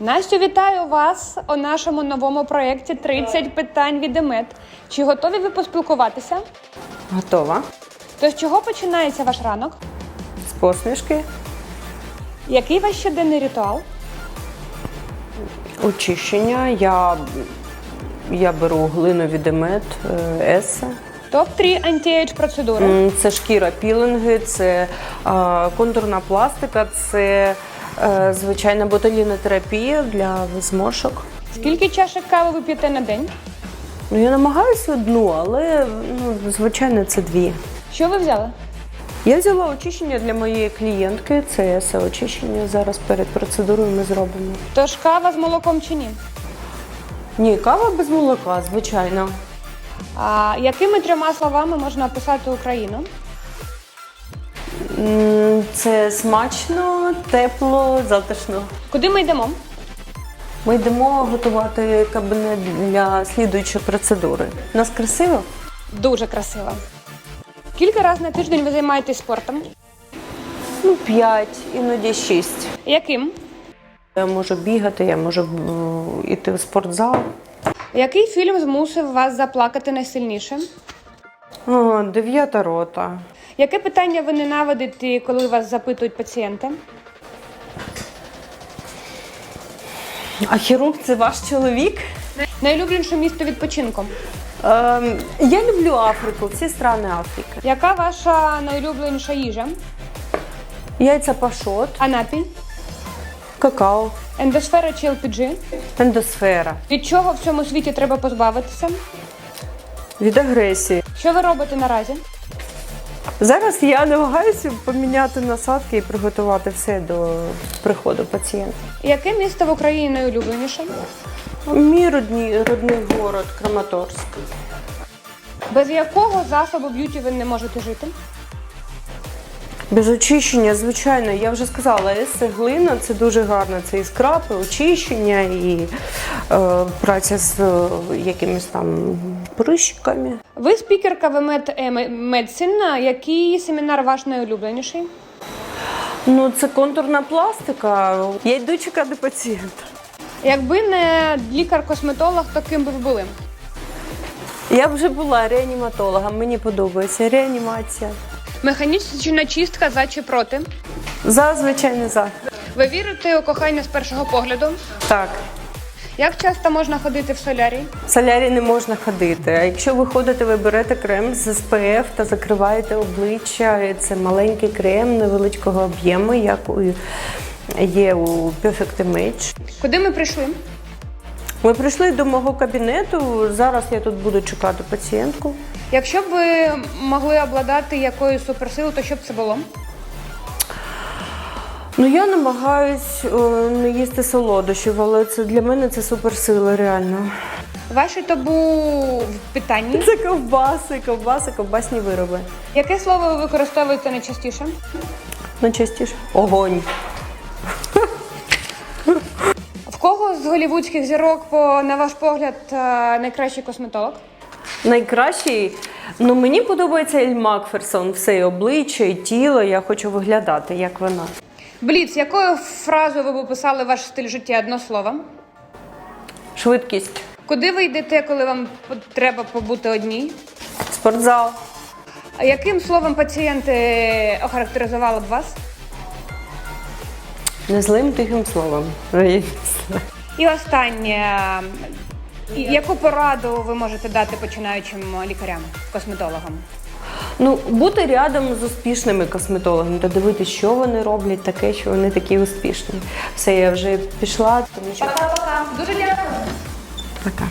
Настю, вітаю вас у нашому новому проєкті «30 питань від ЕМЕД. Чи готові ви поспілкуватися? Готова. То з чого починається ваш ранок? З посмішки. Який ваш щоденний ритуал? Очищення. Я, я беру глину від Емет, е, Еса. Топ-3 антіейдж процедури. Це шкіра пілинги, це контурна пластика, це звичайна ботулінотерапія для зморшок. Скільки чашек кави ви п'єте на день? Ну, я намагаюся одну, але ну, звичайно це дві. Що ви взяли? Я взяла очищення для моєї клієнтки. Це Еса очищення. Зараз перед процедурою ми зробимо. Тож кава з молоком чи ні? Ні, кава без молока, звичайно. А якими трьома словами можна описати Україну? Це смачно, тепло, затишно. Куди ми йдемо? Ми йдемо готувати кабінет для слідуючої процедури. У нас красиво? Дуже красиво. Скільки разів на тиждень ви займаєтесь спортом? Ну, п'ять, іноді шість. Яким? Я можу бігати, я можу йти в спортзал. Який фільм змусив вас заплакати найсильніше? О, дев'ята рота. Яке питання ви ненавидите, коли вас запитують пацієнти? А хірург це ваш чоловік? Найулюбленіше місто відпочинку. Ем, я люблю Африку, всі страни Африки. Яка ваша найулюбленіша їжа? Яйця пашот, А напій? какао, Ендосфера чи LPG? ендосфера. Від чого в цьому світі треба позбавитися? Від агресії. Що ви робите наразі? Зараз я намагаюся поміняти насадки і приготувати все до приходу пацієнта. Яке місто в Україні найулюбленіше? Мій родний, родний город Краматорськ. Без якого засобу б'юті ви не можете жити? Без очищення, звичайно, я вже сказала, есе глина це дуже гарно. Це і скрапи, очищення, і е, праця з е, якимись там прищиками. Ви спікерка в Med Medicine. Який семінар ваш найулюбленіший? Ну, це контурна пластика. Я йду чекати пацієнта. Якби не лікар-косметолог, то ким би ви були? Я вже була реаніматологом, мені подобається реанімація. Механічна чистка за чи проти? За, звичайно, за. Ви вірите у кохання з першого погляду? Так. Як часто можна ходити в солярій? В солярі не можна ходити. А якщо ви ходите, ви берете крем з SPF та закриваєте обличчя. Це маленький крем невеличкого об'єму, як у, є у Perfect Image. Куди ми прийшли? Ми прийшли до мого кабінету. Зараз я тут буду чекати пацієнтку. Якщо б ви могли обладати якоюсь суперсилою, то що б це було? Ну я намагаюсь е, не їсти солодощів, але це для мене це суперсила, реально. Ваше табу в питанні. Це ковбаси, ковбаси, ковбасні вироби. Яке слово ви використовуєте найчастіше? Найчастіше огонь. Кого з голівудських зірок, по на ваш погляд, е, найкращий косметолог? Найкращий, ну мені подобається Ель Макферсон, все і обличчя, і тіло. Я хочу виглядати, як вона. Бліц, якою фразою ви б описали ваш стиль життя одно слово? Швидкість, Куди ви йдете, коли вам треба побути одній? спортзал, А яким словом пацієнти охарактеризували б вас? Незлим тихим словом. І останнє. Яку пораду ви можете дати починаючим лікарям, косметологам? Ну, бути рядом з успішними косметологами та дивитися, що вони роблять, таке, що вони такі успішні. Все, я вже пішла, тому що Пока-пока. Дуже дякую. пока.